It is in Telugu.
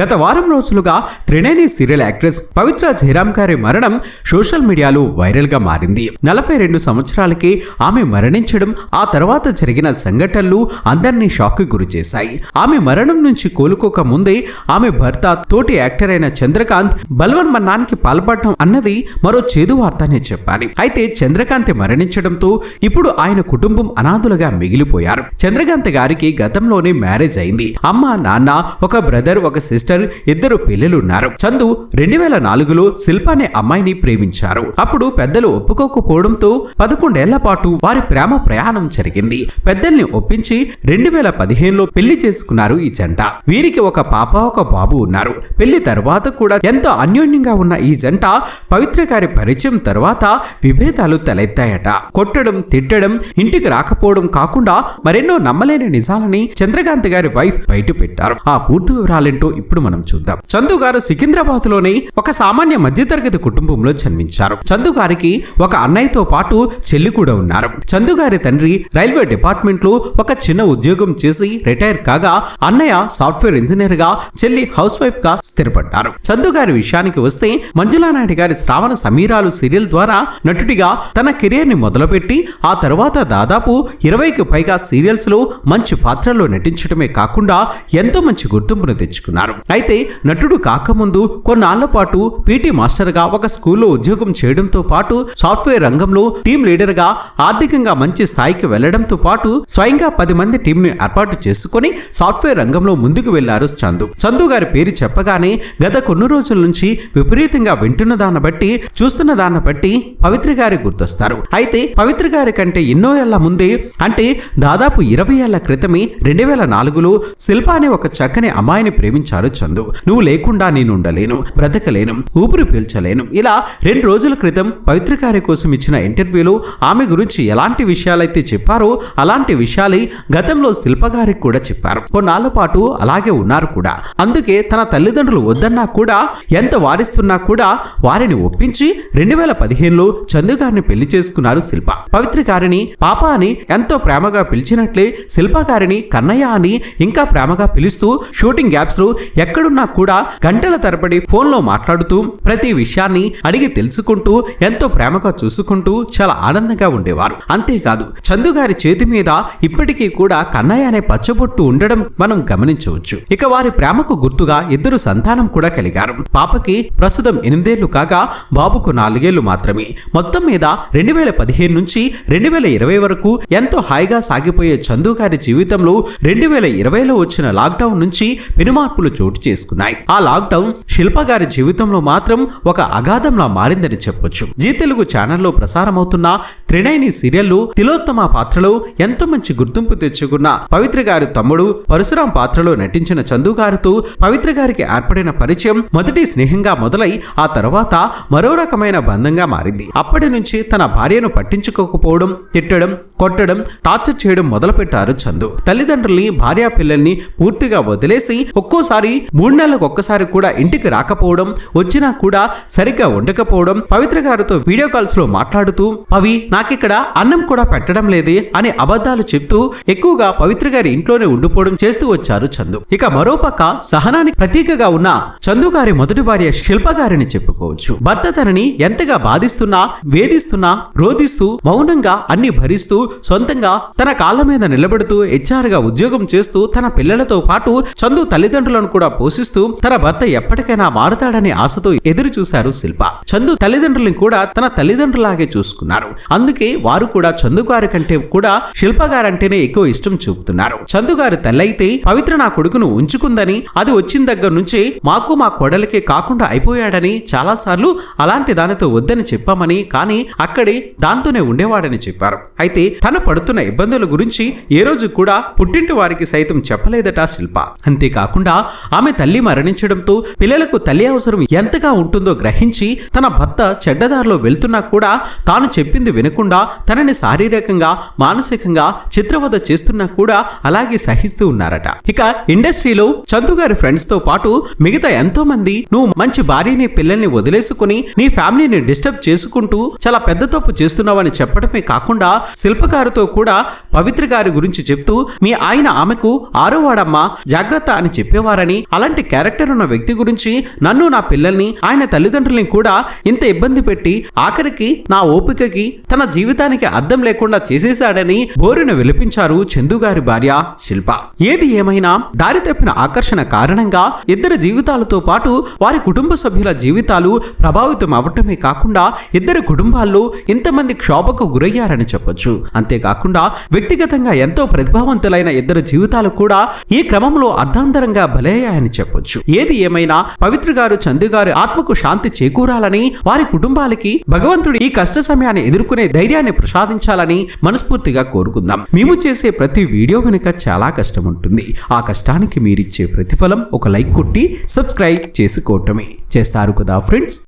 గత వారం రోజులుగా త్రినేని సీరియల్ యాక్ట్రెస్ పవిత్ర జయరామ్ గారి మరణం సోషల్ మీడియాలో వైరల్గా మారింది. నలభై రెండు సంవత్సరాలకి ఆమె మరణించడం ఆ తర్వాత జరిగిన సంఘటనలు అందరినీ షాక్కి గురి చేశాయి. ఆమె మరణం నుంచి కోలుకోక ముందే ఆమె భర్త తోటి యాక్టర్ అయిన చంద్రకాంత్ బల్వన్ మన్నానికి పాల్పడటం అన్నది మరో చేదు వార్త అనే చెప్పాలి. అయితే చంద్రకాంత్ మరణించడంతో ఇప్పుడు ఆయన కుటుంబం అనాథులుగా మిగిలిపోయారు. చంద్రకాంత్ గారికి గతంలోనే మ్యారేజ్ అయింది. అమ్మ నాన్న ఒక బ్రదర్ ఒక సిస్టర్ ఇద్దరు పిల్లలున్నారు చందు రెండు వేల నాలుగులో శిల్ప అనే అమ్మాయిని ప్రేమించారు. అప్పుడు పెద్దలు ఒప్పుకోకపోవడంతో పదకొండేళ్ళ పాటు వారి ప్రేమ ప్రయాణం జరిగింది. పెద్దల్ని ఒప్పించి రెండు వేల పదిహేనులో పెళ్ళి చేసుకున్నారు ఈ జంట. వీరికి ఒక పాప ఒక బాబు ఉన్నారు. పెళ్ళి తర్వాత కూడా ఎంతో అన్యోన్యంగా ఉన్న ఈ జంట పవిత్ర గారి పరిచయం తర్వాత విభేదాలు తలెత్తాయట. కొట్టడం తిట్టడం ఇంటికి రాకపోవడం కాకుండా మరెన్నో నమ్మలేని నిజాలని చంద్రకాంత్ గారి వైఫ్ బయట పెట్టారు ఆ పూర్తి వివరాలేంటో ఇప్పుడు మనం చూద్దాం. చందు గారు సికింద్రాబాద్లోని ఒక సామాన్య మధ్యతరగతి కుటుంబంలో జన్మించారు. చందు గారికి ఒక అన్నయ్యతో పాటు చెల్లి కూడా ఉన్నారు. చందు గారి తండ్రి రైల్వే డిపార్ట్మెంట్లో ఒక చిన్న ఉద్యోగం చేసి రిటైర్ కాగా అన్నయ్య సాఫ్ట్వేర్ ఇంజనీర్గా చెల్లి హౌస్ వైఫ్గా స్థిరపడ్డారు. చందు గారి విషయానికి వస్తే మంజులా నాయుడు గారి శ్రావణ సమీరాలు సీరియల్ ద్వారా నటుడిగా తన కెరీర్ని మొదలుపెట్టి ఆ తర్వాత దాదాపు ఇరవైకి పైగా సీరియల్స్లో మంచి పాత్రల్లో నటించడమే కాకుండా ఎంతో మంచి గుర్తింపును తెచ్చుకున్నారు. అయితే నటుడు కాకముందు కొన్నాళ్ళ పాటు పీటీ మాస్టర్గా ఒక స్కూల్లో ఉద్యోగం చేయడంతో పాటు సాఫ్ట్వేర్ రంగంలో టీం లీడర్గా ఆర్థికంగా మంచి స్థాయికి వెళ్ళడంతో పాటు స్వయంగా పది మంది టీంని ఏర్పాటు చేసుకుని సాఫ్ట్వేర్ రంగంలో ముందుకు వెళ్ళారు చందు. చందు గారి పేరు చెప్పగానే గత కొన్ని రోజుల నుంచి విపరీతంగా వింటున్న దాన్ని బట్టి చూస్తున్న దాన్ని బట్టి పవిత్ర గారి గుర్తొస్తారు. అయితే పవిత్ర గారి కంటే ఎన్నో ఏళ్ళ ముందే అంటే దాదాపు ఇరవై ఏళ్ళ క్రితమే రెండు వేల నాలుగులో శిల్ప అనే ఒక చక్కని అమ్మాయిని ప్రేమించారు చందు. నువ్వు లేకుండా నేను ఉండలేను బ్రతకలేను ఊపిరి పీల్చలేను. ఇలా రెండు రోజుల క్రితం పవిత్ర గారి కోసం ఇచ్చిన ఇంటర్వ్యూలో ఆమె గురించి ఎలాంటి విషయాలైతే చెప్పారో అలాంటి విషయాలే గతంలో శిల్పగారికి కూడా చెప్పారు. కొన్నాళ్ళ పాటు అలాగే ఉన్నారు కూడా. అందుకే తన తల్లిదండ్రులు వద్దన్నా కూడా ఎంత వారిస్తున్నా కూడా వారిని ఒప్పించి రెండు వేల పదిహేనులో చందు గారిని పెళ్ళి చేసుకున్నారు శిల్ప. పవిత్ర గారిని పాప అని ఎంతో ప్రేమగా పిలిచినట్లే శిల్ప గారిని కన్నయ్య అని ఇంకా ప్రేమగా పిలుస్తూ షూటింగ్ గ్యాప్స్లో ఎక్కడున్నా కూడా గంటల తరబడి ఫోన్లో మాట్లాడుతూ ప్రతి విషయాన్ని అడిగి తెలుసుకుంటూ ఎంతో ప్రేమగా చూసుకుంటూ చాలా ఆనందంగా ఉండేవారు. అంతేకాదు చందు గారి చేతి మీద ఇప్పటికీ కూడా కన్నయ్య అనే పచ్చబొట్టు ఉండడం మనం గమనించవచ్చు. ఇక వారి ప్రేమకు గుర్తుగా ఇద్దరు సంతానం కూడా కలిగారు. పాపకి ప్రస్తుతం ఎనిమిదేళ్ళు కాగా బాబుకు నాలుగేళ్ళు మాత్రమే. మొత్తం మీద రెండు వేల పదిహేను నుంచి రెండు వేల ఇరవై వరకు ఎంతో హాయిగా సాగిపోయే చందు గారి జీవితంలో రెండు వేల ఇరవైలో వచ్చిన లాక్డౌన్ నుంచి పెనుమార్పులు చోటు చేసుకున్నాయి. ఆ లాక్డౌన్ శిల్ప గారి జీవితంలో మాత్రం ఒక అగాధంలా మారిందని చెప్పొచ్చు. జీ తెలుగు ఛానల్లో ప్రసారమవుతున్న త్రినైని సీరియల్లు తిలోత్తమ పాత్రలో ఎంతో మంచి గుర్తింపు తెచ్చుకున్న పవిత్ర గారి తమ్ముడు పరశురాం పాత్రలో నటించిన చందు గారితో పవిత్ర గారికి ఏర్పడిన పరిచయం మొదటి స్నేహంగా మొదలై ఆ తర్వాత మరో రకమైన బంధంగా మారింది. అప్పటి నుంచి తన భార్యను పట్టించుకోకపోవడం తిట్టడం కొట్టడం టార్చర్ చేయడం మొదలుపెట్టారు చందు. తల్లిదండ్రుల్ని భార్యా పిల్లల్ని పూర్తిగా వదిలేసి ఒక్కోసారి మూడు నెలలకు ఒక్కసారి కూడా ఇంటికి రాకపోవడం వచ్చినా కూడా సరిగ్గా ఉండకపోవడం పవిత్ర గారితో వీడియో కాల్స్లో మాట్లాడుతూ పవి నాకిక్కడ అన్నం కూడా పెట్టడం లేదే అని అబద్ధాలు చెప్తూ ఎక్కువగా పవిత్ర గారి ఇంట్లోనే ఉండిపోవడం చేస్తూ వచ్చారు చందు. ఇక మరోపక్క సహనానికి ప్రతీకగా ఉన్న చందు గారి మొదటి భార్య శిల్ప గారిని చెప్పుకోవచ్చు. భర్త తనని ఎంతగా బాధిస్తున్నా వేధిస్తున్నా రోధిస్తూ మౌనంగా అన్ని భరిస్తూ సొంతంగా తన కాళ్ళ మీద నిలబెడుతూ హెచ్ఆర్గా ఉద్యోగం చేస్తూ తన పిల్లలతో పాటు చందు తల్లిదండ్రులను కూడా పోషిస్తూ తన భర్త ఎప్పటికైనా మారుతాడనే ఆశతో ఎదురు చూశారు శిల్ప. చందు తల్లిదండ్రులను కూడా తన తల్లిదండ్రులాగే చూసుకున్నారు. అందుకే వారు కూడా చందు గారి కంటే కూడా శిల్ప గారంటేనే ఎక్కువ ఇష్టం చూపుతున్నారు. చందు గారి తల్లైతే పవిత్ర నా కొడుకును ఉంచుకుందని అది వచ్చిన దగ్గర నుంచి మాకు మా కోడలికే కాకుండా అయిపోయాడని చాలాసార్లు అలాంటి దానితో వద్దని చెప్పామని కానీ అక్కడే దాంతోనే ఉండేవాడని చెప్పారు. అయితే తన పడుతున్న ఇబ్బందుల గురించి ఏ రోజు కూడా పుట్టింటి వారికి సైతం చెప్పలేదట శిల్ప. అంతేకాకుండా ఆమె తల్లి మరణించడంతో పిల్లలకు తల్లి అవసరం ఎంతగా ఉంటుందో గ్రహించి తన భర్త చెడ్డదారిలో వెళ్తున్నా కూడా తాను చెప్పింది వినకుండా తనని శారీరకంగా మానసికంగా చిత్రవద చేస్తున్నా కూడా అలాగే సహిస్తూ ఉన్నారట. ఇక ఇండస్ట్రీలో చందు గారి ఫ్రెండ్స్తో పాటు మిగతా ఎంతో మంది నువ్వు మంచి భార్యని పిల్లల్ని వదిలేసుకుని నీ ఫ్యామిలీని డిస్టర్బ్ చేసుకుంటూ చాలా పెద్ద తప్పు చేస్తున్నావని చెప్పడమే కాకుండా శిల్పకారుతో కూడా పవిత్ర గారి గురించి చెప్తూ మీ ఆయన ఆమెకు ఆరోవాడమ్మా జాగ్రత్త అని చెప్పేవారని అలాంటి క్యారెక్టర్ ఉన్న వ్యక్తి గురించి నన్ను నా పిల్లల్ని ఆయన తల్లిదండ్రుల్ని కూడా ఇంత ఇబ్బంది పెట్టి ఆఖరికి నా ఓపికకి తన జీవితానికి అర్థం లేకుండా చేసేశాడని బోరును విలిపించారు చందు గారి భార్య శిల్ప. ఏది ఏమైనా దారి తప్పిన ఆకర్షణ కారణంగా ఇద్దరి జీవితాలతో పాటు వారి కుటుంబ సభ్యుల జీవితాలు ప్రభావితం అవటమే కాకుండా ఇద్దరు కుటుంబాల్లో ఇంతమంది క్షోభకు గురయ్యారని చెప్పొచ్చు. అంతేకాకుండా వ్యక్తిగతంగా ఎంతో ప్రతిభావంతులైన ఇద్దరు జీవితాలు కూడా ఈ క్రమంలో అర్ధాంతరంగా బలయ్యాయని చెప్పొచ్చు. ఏది ఏమైనా పవిత్ర గారు చందు గారు ఆత్మకు శాంతి చేకూరాలని వారి కుటుంబాలకి భగవంతుడు ఈ కష్ట సమయాన్ని ఎదుర్కొనే ధైర్యాన్ని ప్రసాదించాలని మనస్ఫూర్తిగా కోరుకుందాం. మేము చేసే ప్రతి వీడియో వెనుక చాలా కష్టం ఉంటుంది. ఆ కష్టానికి మీరిచ్చే ప్రతిఫలం ఒక లైక్ కొట్టి సబ్స్క్రైబ్ చేసుకోవటమే. చేస్తారు కదా ఫ్రెండ్స్?